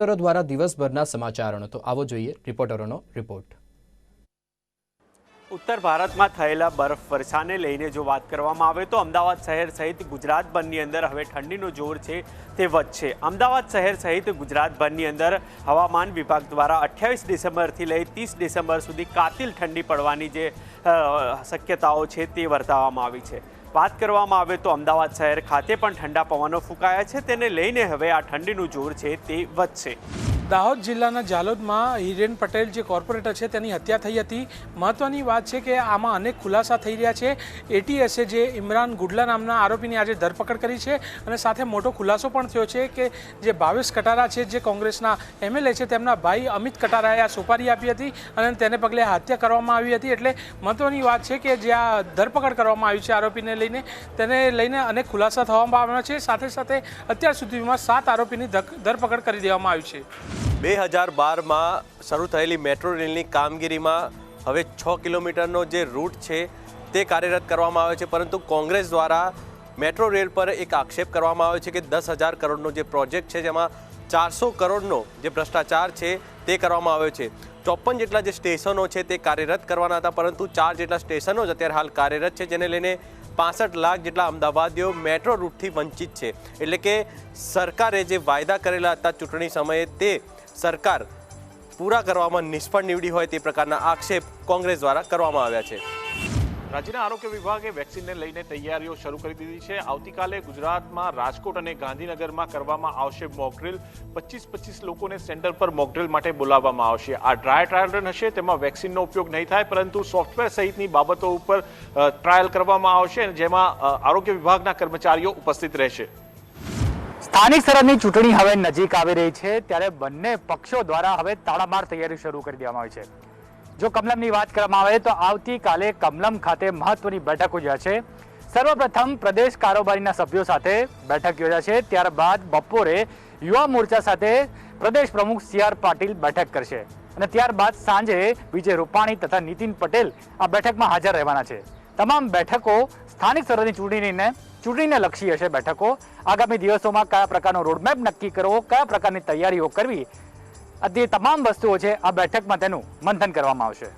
રિપોર્ટરો દ્વારા દિવસભરના સમાચારોનો. તો આવો જોઈએ રિપોર્ટરોનો રિપોર્ટ. ઉત્તર ભારતમાં થયેલા બરફ વર્ષાને લઈને જો વાત કરવામાં આવે તો અમદાવાદ શહેર સહિત ગુજરાતભરની અંદર હવે ઠંડીનો જોર છે તે વધશે. અમદાવાદ શહેર સહિત ગુજરાતભરની અંદર હવામાન વિભાગ દ્વારા અઠ્યાવીસ ડિસેમ્બરથી લઈ ત્રીસ ડિસેમ્બર સુધી કાતિલ ઠંડી પડવાની જે શક્યતાઓ છે તે વર્તાવવામાં આવી છે. વાત કરવામાં આવે તો અમદાવાદ શહેર ખાતે પણ ઠંડા પવનો ફૂંકાયા છે. તેને લઈને હવે આ ઠંડીનું જોર છે તે વધશે. દાહોદ જિલ્લાના જાલોદમાં હિરેન પટેલ જે કોર્પોરેટર છે, તેની હત્યા થઈ હતી. મહત્વની વાત છે કે આમાં અનેક ખુલાસા થઈ રહ્યા છે. એટીએસે જે ઇમરાન ગુડલા નામના આરોપીની આજે ધરપકડ કરી છે અને સાથે મોટો ખુલાસો પણ થયો છે કે જે ભાવેશ કટારા છે, જે કોંગ્રેસના એમએલએ છે, તેમના ભાઈ અમિત કટારાએ આ સોપારી આપી હતી અને તેને પગલે હત્યા કરવામાં આવી હતી. એટલે મહત્વની વાત છે કે જે આ ધરપકડ કરવામાં આવી છે આરોપીને લઈને, તેને લઈને અનેક ખુલાસા થવામાં આવ્યા છે. સાથે સાથે અત્યાર સુધીમાં સાત આરોપીની ધરપકડ કરી દેવામાં આવી છે. બે હજાર બારમાં શરૂ થયેલી મેટ્રો રેલની કામગીરીમાં હવે છ કિલોમીટરનો જે રૂટ છે તે કાર્યરત કરવામાં આવે છે, પરંતુ કોંગ્રેસ દ્વારા મેટ્રો રેલ પર એક આક્ષેપ કરવામાં આવે છે કે દસ હજાર કરોડનો જે પ્રોજેક્ટ છે, જેમાં ચારસો કરોડનો જે ભ્રષ્ટાચાર છે તે કરવામાં આવ્યો છે. ચોપન જેટલા જે સ્ટેશનો છે તે કાર્યરત કરવાના હતા, પરંતુ ચાર જેટલા સ્ટેશનો જ અત્યારે હાલ કાર્યરત છે, જેને લઈને પાસઠ લાખ જેટલા અમદાવાદીઓ મેટ્રો રૂટથી વંચિત છે. એટલે કે સરકારે જે વાયદા કરેલા હતા ચૂંટણી સમયે તે સરકાર પૂરા કરવામાં નિષ્ફળ નીવડી હોય તે પ્રકારના આક્ષેપ કોંગ્રેસ દ્વારા કરવામાં આવ્યા છે. રાજ્યના આરોગ્ય વિભાગે વેક્સિનને લઈને તૈયારીઓ શરૂ કરી દીધી છે. આવતીકાલે ગુજરાતમાં રાજકોટ અને ગાંધીનગરમાં કરવામાં આવશે મોકડ્રીલ પચીસ પચીસ લોકોને સેન્ટર પર મોકડ્રીલ માટે બોલાવવામાં આવશે. આ ડ્રાય ટ્રાયલ રન હશે, તેમાં વેક્સિનનો ઉપયોગ નહીં થાય, પરંતુ સોફ્ટવેર સહિતની બાબતો ઉપર ટ્રાયલ કરવામાં આવશે જેમાં આરોગ્ય વિભાગના કર્મચારીઓ ઉપસ્થિત રહેશે. સ્થાનિક સ્તરની ચૂંટણી હવે નજીક આવી રહી છે, ત્યારે બંને પક્ષો દ્વારા હવે તાળામાર તૈયારી શરૂ કરી દેવામાં આવી છે. જો કમલમની વાત કરવામાં આવે તો આવતીકાલે કમલમ ખાતે મહત્વની બેઠક યોજાશે સર્વપ્રથમ પ્રદેશ કારોબારીના સભ્યો સાથે બેઠક યોજાશે ત્યારબાદ બપોરે યુવા મોરચા સાથે પ્રદેશ પ્રમુખ સી આર પાટીલ બેઠક કરશે અને ત્યારબાદ સાંજે વિજય રૂપાણી તથા નીતિન પટેલ આ બેઠકમાં હાજર રહેવાના છે. તમામ બેઠકો સ્થાનિક સ્તરની ચૂંટણીને ચૂંટણીને લક્ષી હશે બેઠકો. આગામી દિવસોમાં કયા પ્રકારનો રોડમેપ નક્કી કરવો, કયા પ્રકારની તૈયારીઓ કરવી તે તમામ વસ્તુઓ છે આ બેઠકમાં તેનું મંથન કરવામાં આવશે.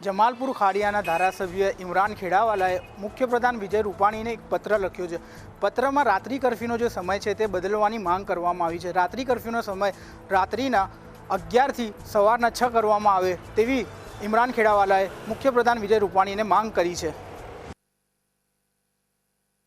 જમાલપુર ખાડિયાના ધારાસભ્ય ઇમરાન ખેડાવાલાએ મુખ્યપ્રધાન વિજય રૂપાણીને એક પત્ર લખ્યો છે. પત્રમાં રાત્રિ કરફ્યુનો જે સમય છે તે બદલવાની માંગ કરવામાં આવી છે. રાત્રિ કરફ્યુનો સમય રાત્રિના અગિયારથી સવારના છ કરવામાં આવે તેવી ઇમરાન ખેડાવાલાએ મુખ્યપ્રધાન વિજય રૂપાણીને માંગ કરી છે.